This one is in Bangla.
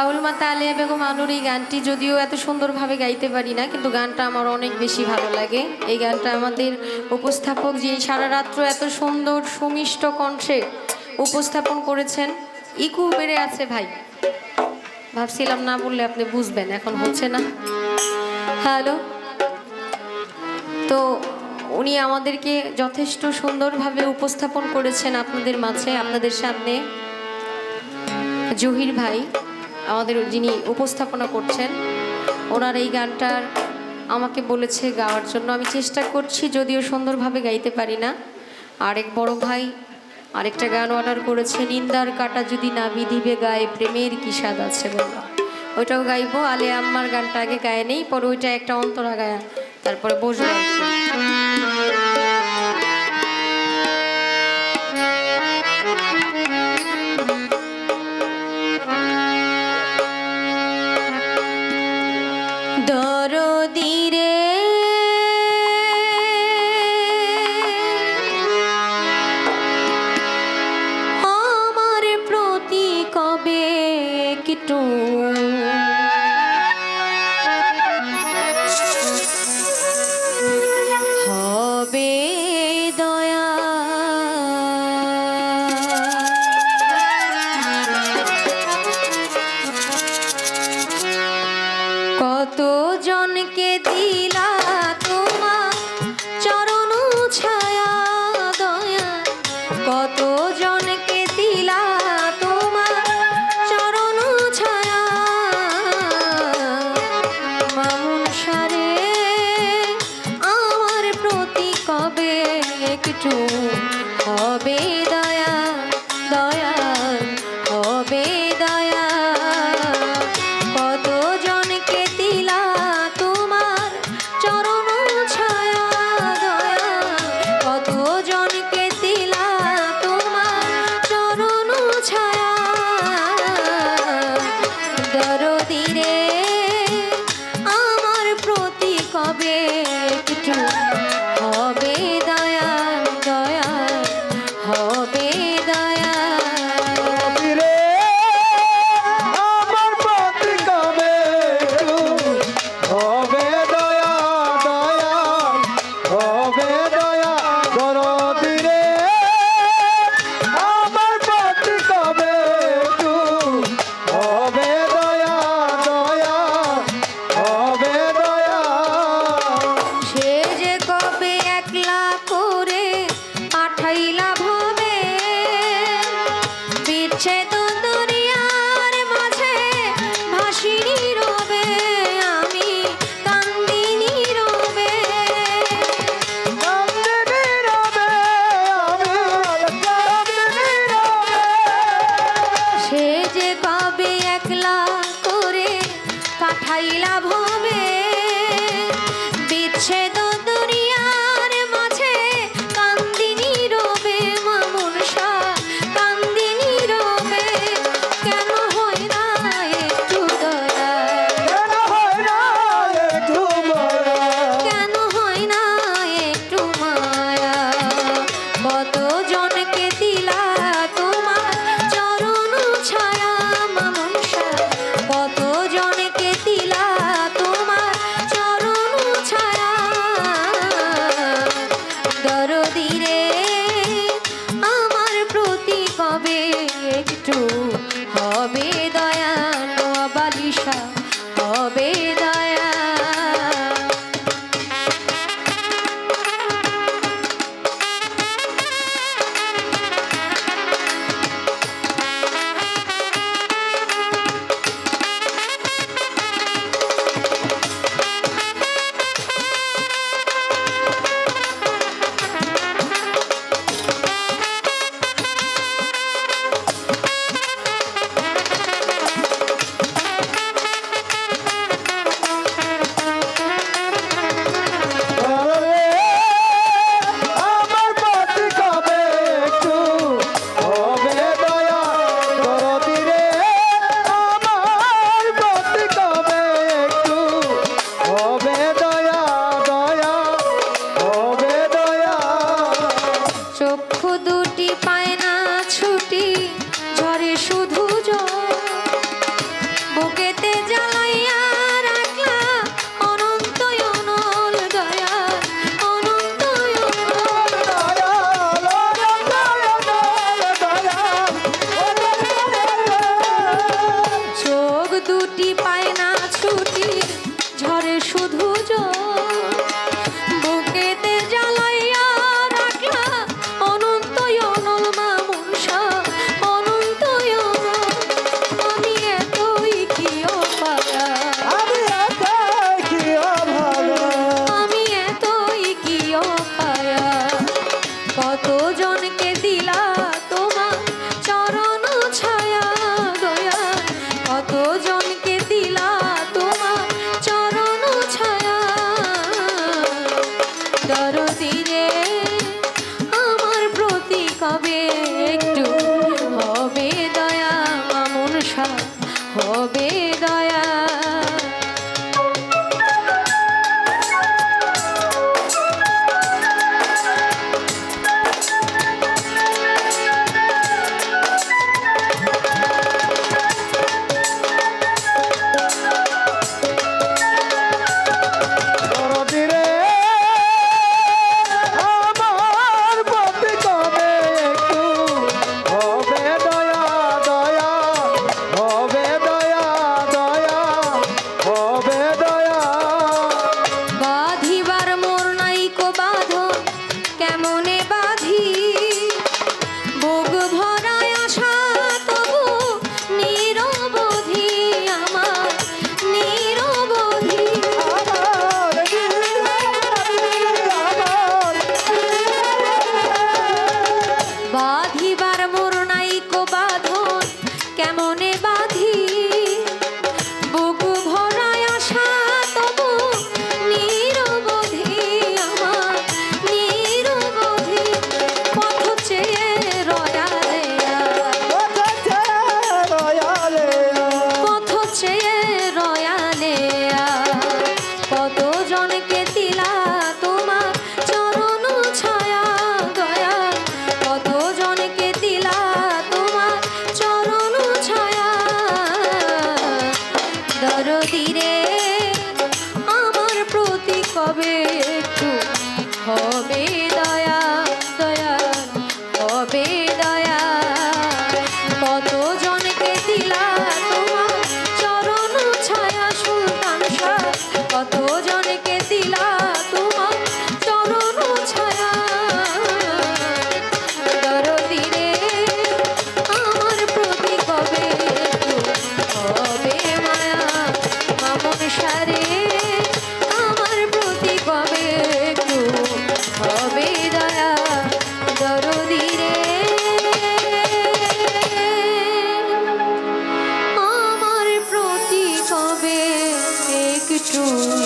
বাউল মাতা আলিয়া বেগম আনুর এই গানটি যদিও এত সুন্দরভাবে গাইতে পারি না, কিন্তু গানটা আমার অনেক বেশি ভালো লাগে। এই গানটা আমাদের উপস্থাপক যে সারা রাত্র এত সুন্দর সুমিষ্ট কণ্ঠে উপস্থাপন করেছেন, ইকু বেড়ে আছে ভাই। ভাবছিলাম না বললে আপনি বুঝবেন, এখন হচ্ছে না। হ্যালো? তো উনি আমাদেরকে যথেষ্ট সুন্দরভাবে উপস্থাপন করেছেন আপনাদের মাঝে, আপনাদের সামনে। জহির ভাই। আমাদের যিনি উপস্থাপনা করছেন, ওনার এই গানটার আমাকে বলেছে গাওয়ার জন্য। আমি চেষ্টা করছি, যদিও সুন্দরভাবে গাইতে পারি না। আরেক বড় ভাই আরেকটা গান অর্ডার করেছে, নিন্দার কাটা যদি না বিধিবে গায়ে, প্রেমের কি স্বাদ আছে? বললাম ওইটাও গাইবো, আলে আম্মার গানটা আগে গায়ে নেই, পরে ওইটা একটা অন্তরা গায়া তারপরে বসবো। বাইরে একটু হবে দয়া বিচ্ছেদ দুনিয়ার মাঝে ভাসিনি রবে আমি কান্দিনি রবে। সে যে কবে একলা করে পাঠাইলা do.